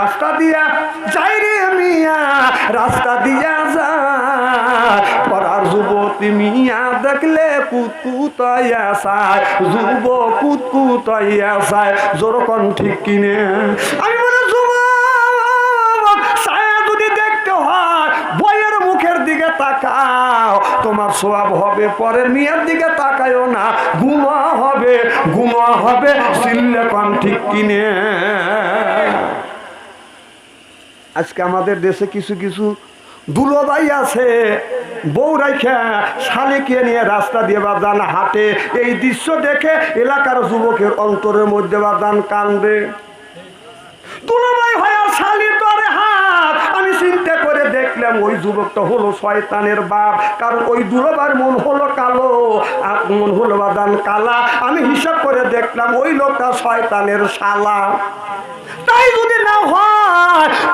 রাস্তা দিয়া যাই রে মিয়া, রাস্তা দিয়া যা। পড়ার যুবতী মিয়া দেখলে কুতকুতাইয়া চায় যুব কুতকুতাইয়া চায় জোরকন ঠিক কিনে, আমি বলে ছায়া যদি দেখতে হয়, বইয়ের মুখের দিকে তাকাও। তোমার সোয়াব হবে পরের মেয়ের দিকে তাকায়ও না। গুমা হবে গুমা হবে, সিল্লে কন ঠিক কিনে। আজকে আমাদের দেশে কিছু কিছু দুলোবাই আছে। বউ রাইখা শালিকে নিয়ে রাস্তা দিয়ে বাদান হাটে। এই দৃশ্য দেখে এলাকার যুবকের অন্তরের মধ্যে বাদান কান্দে। আমি চিন্তা করে দেখলাম ওই যুবকটা হলো শয়তানের বাপ। কারণ ওই দুলোবার মন হলো কালো, আর মন হলো বাদান কালা। আমি হিসাব করে দেখলাম ওই লোকটা শয়তানের শালা। তাই যদি না হয়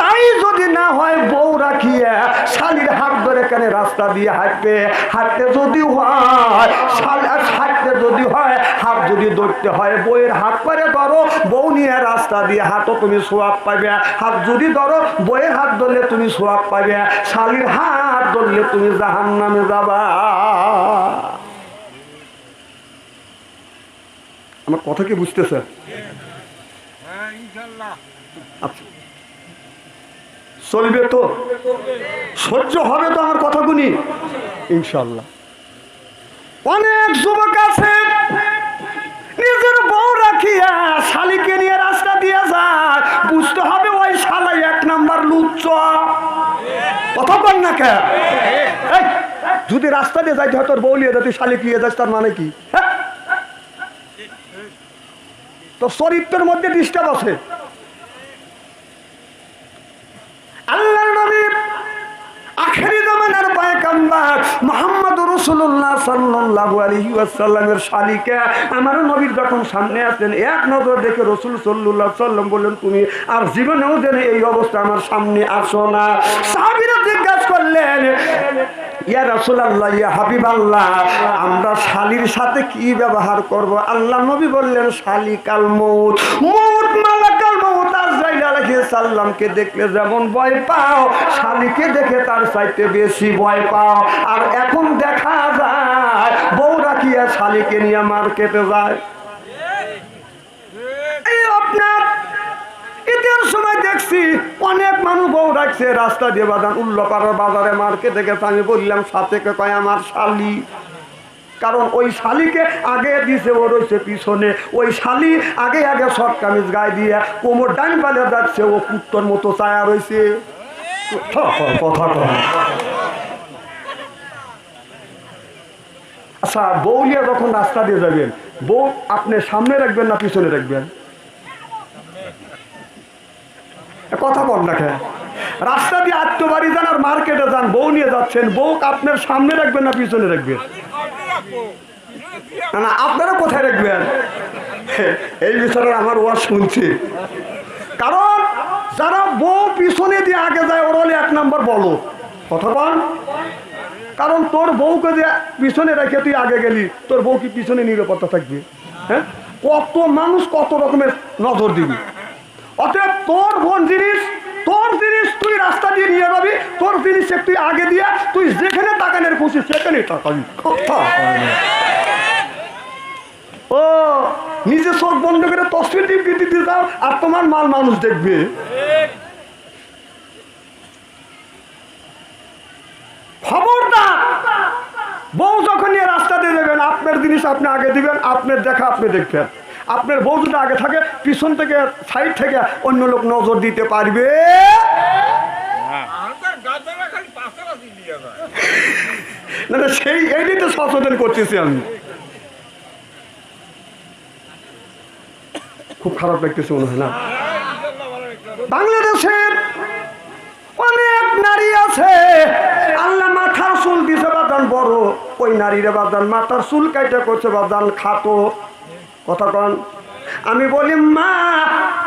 তাই যদি না হয় বউ রাখিয়া শালির হাত ধরে কেন রাস্তা দিয়ে হাঁটবে হাঁটতে যদি হয়, শাল হাঁটতে যদি হয়, হাত যদি ধরতে হয় বইয়ের হাত করে ধরো, বউ নিয়ে রাস্তা দিয়ে হাঁটো, তুমি সোয়াব পাবে হাত যদি ধরো বইয়ের হাত ধরলে তুমি সোয়াব পাবে শালির হাত ধরলে তুমি জাহান নামে যাবা। আমার কথা কি বুঝতেছে আচ্ছা চলবে তো? সহ্য হবে তো আমার কথাগুলি? ইনশাল্লাহ অনেক যুবক আছে, নিজের বউ রাখিয়া শালিকে নিয়ে রাস্তা দিয়ে যায়। বুঝতে হবে ওই শালাই এক নাম্বার লুচ্চ। কথা বল না কে যদি রাস্তা দিয়ে যাইতে হয়, তোর বউ নিয়ে যায় তুই শালিক নিয়ে যাস, তার মানে কি? হ্যাঁ? তোর চরিত্রের মধ্যে ডিস্টার্ব আছে আল্লাহ নবী আখেরি জামানার পায়গাম্বার সাল্লাল্লাহু আলাইহি আমার নবীর যখন সামনে আসেন এক নজর দেখে রাসূল সাল্লাম বললেন, তুমি আর জীবনেও যেন এই অবস্থা আমার সামনে আসো না। সাহাবীরা জিজ্ঞাসা করলেন, ইয়া রাসূলুল্লাহ, ইয়া হাবিবাল্লাহ, আমরা শালির সাথে কি ব্যবহার করব? আল্লাহ নবী বললেন, শালিকাল মউত। মালাকাল মউত আলাইহিস দেখলে যেমন ভয় পাও, শালিকে দেখে তার চাইতে বেশি ভয় পাও। আর এখন দেখা যায়, বউ রাখিয়া শালিকে নিয়ে মার্কেটে যায়। সময় দেখছি অনেক মানুষ বউ রাস্তা দিয়ে বাজান উল্লপাড়ার বাজারে মার্কেটে গেছে। আমি বললাম, সাথে কয় আমার শালি? কারণ ওই শালিকে আগে দিছে, ও রয়েছে পিছনে। ওই শালি আগে আগে সব কামিজ গায়ে দিয়ে কোমর ডান পালে যাচ্ছে, ও কুত্তর মতো চায়া রয়েছে। কথা কথা আচ্ছা যখন রাস্তা দিয়ে যাবেন, বউ আপনি সামনে রাখবেন না পিছনে রাখবেন? কথা বল খেয়ে রাস্তা দিয়ে আত্মবাড়ি যান আর মার্কেটে যান, বউ নিয়ে যাচ্ছেন, বউ আপনার সামনে রাখবেন না পিছনে রাখবেন? না আপনারা কোথায় রাখবেন? এই বিষয়ে আমার ওয়াজ শুনছি। কারণ যারা বউ পিছনে দিয়ে আগে যায়, ওরা এক নম্বর বলো। কথা বল। কারণ তোর বউকে যে পিছনে রেখে তুই আগে গেলি, তোর বউ কি পিছনে নিরাপত্তা থাকবে? হ্যাঁ? কত মানুষ কত রকমের নজর দিবি। অতএব তোর বোন জিনিস তোর জিনিস তুই রাস্তা দিয়ে নিয়ে যাবি, তোর জিনিস তুই আগে দিয়ে, তুই যেখানে তাকানের খুশি সেখানে তাকাবি। ও, নিজে চোখ বন্ধ করে তসবির টিপকে দিতে যাও, আর তোমার মাল মানুষ দেখবে। বউ যখন নিয়ে রাস্তা দিয়ে দেবেন আপনার জিনিস আপনি আগে দিবেন, আপনার দেখা আপনি দেখবেন। আপনার বউ যদি আগে থাকে, পিছন থেকে সাইড থেকে অন্য লোক নজর দিতে পারবে। সেই এইটাই তো সচেতন করতেছি আমি। খুব খারাপ লাগতেছে মনে হয়, না? বাংলাদেশের অনেক নারী আছে, আল্লাহ মাথার চুল দিছে বাদান বড়। ওই নারীরে বাদান মাথার চুল কাইটা করছে বাদান খাটো। কথা কন। আমি বলি, মা,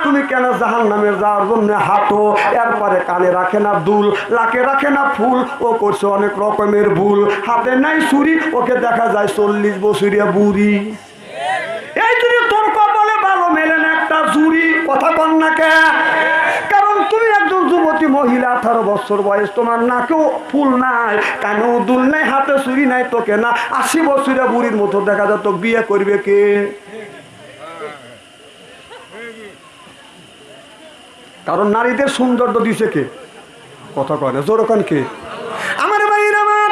তুমি কেন জাহান নামে যাওয়ার জন্য হাঁটো? এরপরে কানে রাখে না দুল, লাকে রাখে না ফুল। ও করছে অনেক রকমের ভুল। হাতে নাই ছুরি, ওকে দেখা যায় চল্লিশ বছরিয়া বুড়ি। এই তুমি তোর কপালে ভালো মেলে না একটা জুড়ি কথা কন না কে? কারণ তুমি একজন যুবতী মহিলা, আঠারো বছর বয়স, তোমার নাকেও ফুল নাই, কানেও দুল নাই, হাতে চুরি নাই, তোকে না আশি বছরে বুড়ির মতো দেখা যায় তো বিয়ে করবে কে? কারণ নারীদের সৌন্দর্য দিছে কে? কথা কয় না জোরকান কে? আমার ভাইয়ের আমার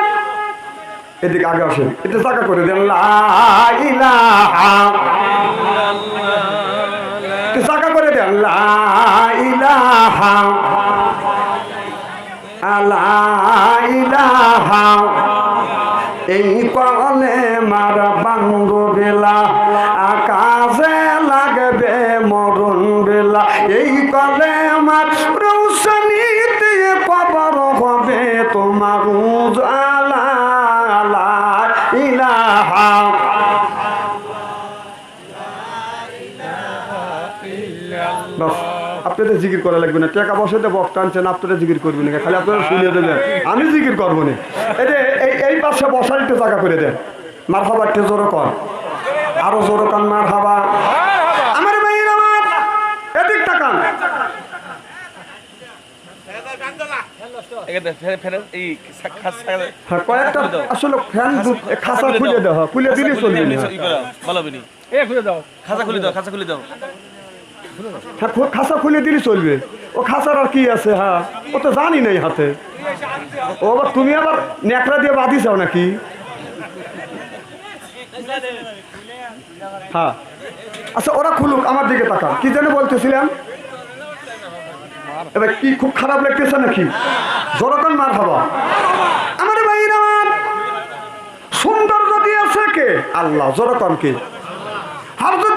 এদিকে আগে আসেন এটা টাকা করে দেন। চাকা করে দেন। এই কলে মার বেলা। জিকির করা লাগবে না। টাকা বসাতে বক্স টানছেন আপনারা জিকির করবেন না খালি আপনারা শুনিয়ে দেবেন। আমি জিকির করব না। এই এই এই পাশে বসার একটু টাকা করে দেন। মার হাবা একটু জোরো কর। আরও জোরো কান মার হাবা আমার ভাইয়ের আমার এদিক টাকান এখানে ফেরে ফেরে এই খা- খাস খাস- হ্যাঁ কয়েকটা আসলে ফ্যান খাসা খুলে দেওয়া খুলে দিলে চলবে না। খুলে দাও। খাসা খুলে দাও খাসা খুলে দাও। খাসা খুলে দিলে চলবে। ও খাসার আর কি আছে হ্যাঁ ও তো জানি নাই হাতে। ও আবার তুমি আবার ন্যাকড়া দিয়ে বাঁধি চাও নাকি? হ্যাঁ আচ্ছা ওরা খুলুক, আমার দিকে তাকা কি যেন বলতেছিলাম? এবার কি খুব খারাপ লাগতেছে নাকি? জরকান মার খাবা। আমার ভাইয়ের আমার সুন্দর যদি আছে কে? আল্লাহ জরকান কে? হযরত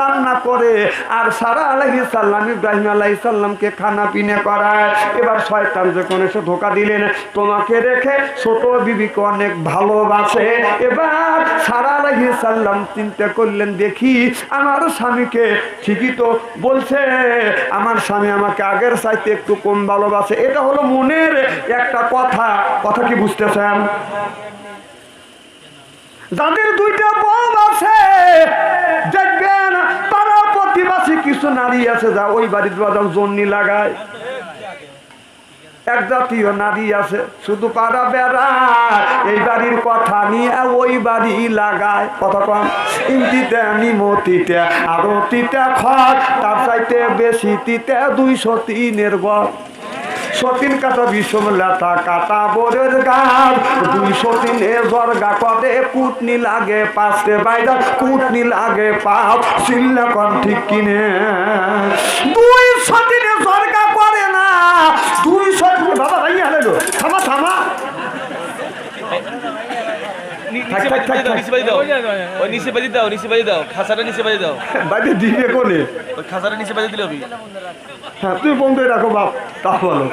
রান্না করে। আর সারা আলাইহিস সালাম ইব্রাহিম আলাইহিস সালামকে খানা পিনে করায়। এবার শয়তান যখন এসে ধোকা দিলেন, তোমাকে রেখে ছোট বিবিকে অনেক ভালোবাসে। এবার সারা আলাইহিস সালাম চিন্তা করলেন, দেখি আমার স্বামীকে। ঠিকই তো বলছে, আমার স্বামী আমাকে আগের চাইতে একটু কম ভালোবাসে। এটা হলো মনের একটা কথা। কথা কি বুঝতেছেন? যাদের দুইটা বউ আছে, দেখবেন কিছু নারী আছে যা ওই বাড়ির বাজার জন্নি লাগায়। এক জাতীয় নারী আছে, শুধু পাড়া বেড়ায়। এই বাড়ির কথা নিয়ে ওই বাড়ি লাগায়। কথা কম ইন্দিতে নিমতিতে, আরতিতে খত তার চাইতে বেশি তিতে দুইশো তিনের গড়। সতীন কাটা বিষম লেতা কাটা বোরের গাছ দুই সতীনে জর্গা কদে কুটনি লাগে পাশে বাইদা কুটনি লাগে পাপ চিল্লা কন ঠিক কিনে। দুই সতীনে জর্গা করে না। দুই সতিনে বাবা ভাই হ্যালো, থামা থামা নি- থাক, নিচে বাজি দাও নিচে বাজি দাও। ওই নিচে বাজি দাও নিচে বাজি দাও। খাসাটা নিচে বাজি দাও। বাইরে দিবে কোনে? ওই খাসাটা নিচে বাজি দিলে হবে। হ্যাঁ তুই বন্ধু রাখো বাপ। তা বলো।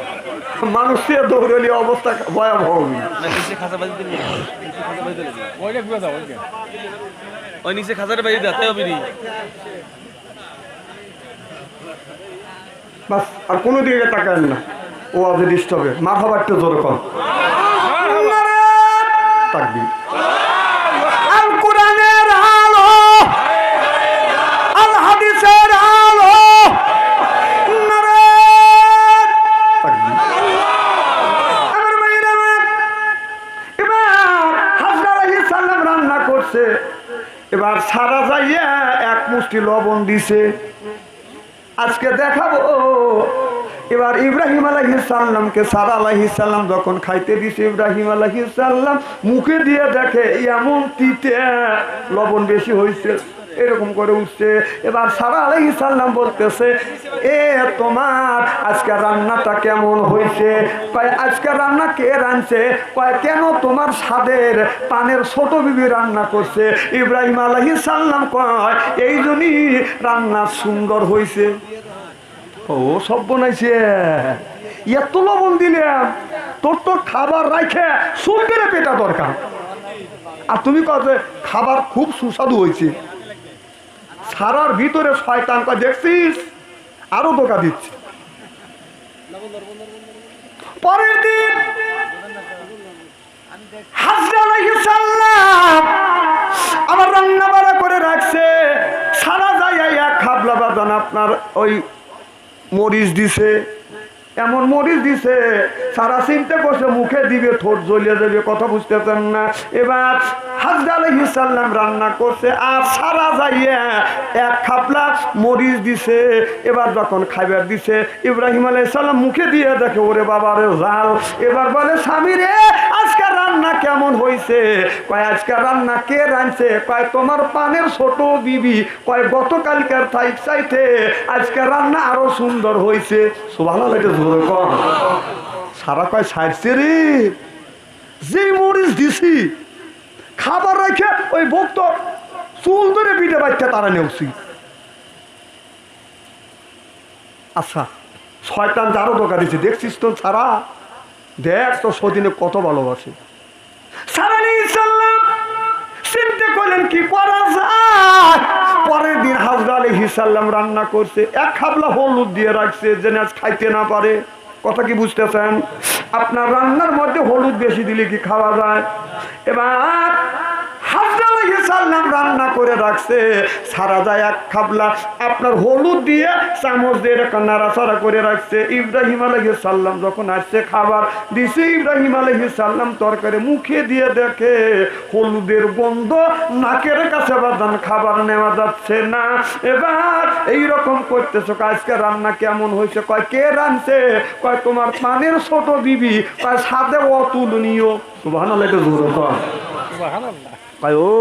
মানুষের দৌড়লি অবস্থা ভয়াবহ হবে। নিচে খাসা বাজি দিলে ওইটা খুলে দাও ওইটা ওই নিচে খাসাটা বাজি দাও তাই হবে নি? বাস আর কোনো দিকে তাকায় না। ও আজ ডিস্টার্বে মাথা বাড়তে জোর কম। তাকবীর। দিছে। আজকে দেখাবো। এবার ইব্রাহিম আলাইহিসাল্লামকে সারা আলাইহিসাল্লাম যখন খাইতে দিছে, ইব্রাহিম আলাইহিসাল্লাম মুখে দিয়ে দেখে এমন তিতে লবণ বেশি হয়েছে এরকম করে উঠছে। এবার সারা আলাইহিসাল্লাম বলতেছে, এ তোমার আজকে রান্নাটা কেমন হয়েছে? আজকে রান্না কে রাঁধছে? কয়, কেন তোমার স্বাদের পানের ছোট বিবি রান্না করছে? ইব্রাহিম আলাইহিসাল্লাম কয়, এই জন্যই রান্না সুন্দর হয়েছে। ও, সব বানাইছে। এত লবণ দিলাম, তোর তো খাবার রাখে সুন্দরে পেটা দরকার। আর তুমি কত খাবার খুব সুস্বাদু হয়েছে। সারার ভিতরে শয়তান কয়, দেখছিস? আরও ধোকা দিচ্ছে। পরের দিন করে রাখছে। সারা যায় এক আপনার ওই মরিচ দিছে। এমন মরিচ দিছে, সারা চিন্তা করছে, মুখে দিবে, ঠোঁট জ্বলিয়ে দেবে কথা বুঝতেছেন না। এবার হাজরা আলাইহিস রান্না করছে, আর সারা যাইয়া এক খাপলা মরিচ দিছে, এবার যখন খাইবার দিছে, ইব্রাহিম আলাইসাল্লাম মুখে দিয়ে দেখে, ওরে বাবা রে জাল, এবার বলে, স্বামী রে রান্না কেমন হয়েছে কয়, আজকে রান্না কে রাঁধছে? কয়, তোমার পানের ছোট বিবি। কয়, গতকালকার থাইক চাইতে আজকে রান্না আরও সুন্দর হয়েছে ভালো লাগে ধরে সারা কয় সাইডছে রে যে মরিচ দিছি, খাবার রেখে ওই ভক্ত চুল ধরে পিঠে বাচ্চা তারা নেওছি। আচ্ছা শয়তান যারও দোকান দিচ্ছে দেখছিস তো সারা? দেখ তো সদিনে কত ভালোবাসে। রান্না করছে, এক হলুদ দিয়ে রাখছে খাইতে না পারে। কথা কি বুঝতেছেন? আপনার রান্নার মধ্যে হলুদ বেশি দিলে কি খাওয়া যায়? এবার সাল্লাম রান্না করে রাখছে। সারা যায় এক খাবলা। আপনার হলুদ দিয়ে চামচ দিয়ে এরকম নাড়াচাড়া করে রাখছে। ইব্রাহিম আলহি সাল্লাম যখন আসছে খাবার দিছে, ইব্রাহিম আলহি সাল্লাম তরকারি মুখে দিয়ে দেখে, হলুদের গন্ধ নাকের কাছে বাদান খাবার নেওয়া যাচ্ছে না। এবার এই রকম করতেছো আজকে রান্না কেমন হয়েছে? কয়, কে রানছে কয়, তোমার পানের ছোট বিবি। কয়, সাথে অতুলনীয়। সুবাহ জোর কয় ও।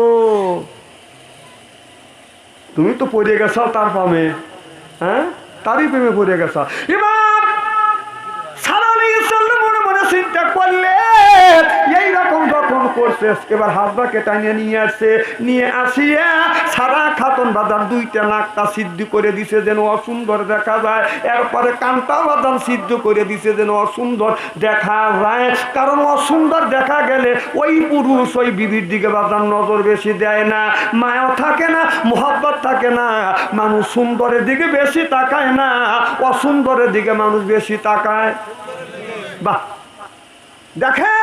তুমি তো পড়ে গেছো তার পামে হ্যাঁ? তারই প্রেমে পড়ে গেছ। এবার সারা মনে মনে চিন্তা করলে দেখা গেলে ওই পুরুষ ওই বিবির দিকে বাদান নজর বেশি দেয় না। মায়াও থাকে না, মোহাব্বত থাকে না। মানুষ সুন্দরের দিকে বেশি তাকায় না। অসুন্দরের দিকে মানুষ বেশি তাকায়। বাহ! দেখেন!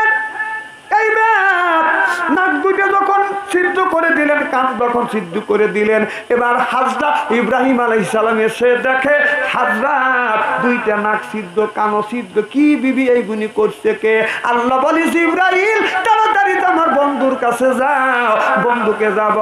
নাক দুটো যখন সিদ্ধ করে দিলেন, কান যখন সিদ্ধ করে দিলেন, এবার হাজরা ইব্রাহিম আলাই সালাম এসে দেখে, হাজরা, দুইটা নাক সিদ্ধ কানো সিদ্ধ, কি বিবি এইগুনি করছে কে? আল্লাহ বলিস, ইব্রাহিম, তাড়াতাড়ি আমার বন্ধুর কাছে যাও, বন্ধুকে যাব।